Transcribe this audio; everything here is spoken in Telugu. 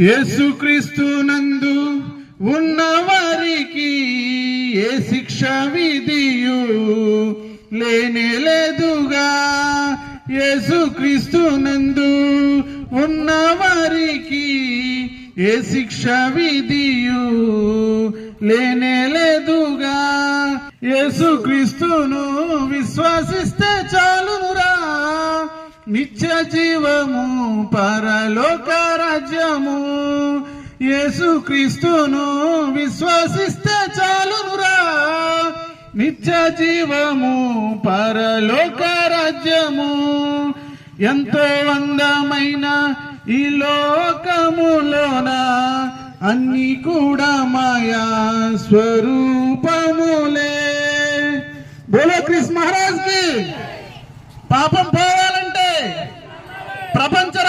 యేసుక్రీస్తు నందు ఉన్న వారికి ఏ శిక్ష విధియు? లేనే లేదుగా. యేసుక్రీస్తు నందు ఉన్న వారికి ఏ శిక్ష విధియు? లేనే లేదుగా. యేసుక్రీస్తును విశ్వసిస్తే చాలురా. నిత్య జీవము పరలోకా రాజ్యము యేసుక్రీస్తును విశ్వసిస్తే చాలునురా. నిత్య జీవము పరలోక రాజ్యము. ఎంతో అందమైన ఈ లోకములోన అన్ని కూడా మాయా స్వరూపములే. బోలో క్రిస్ మహారాజ్కి పాపం ప్రపంచ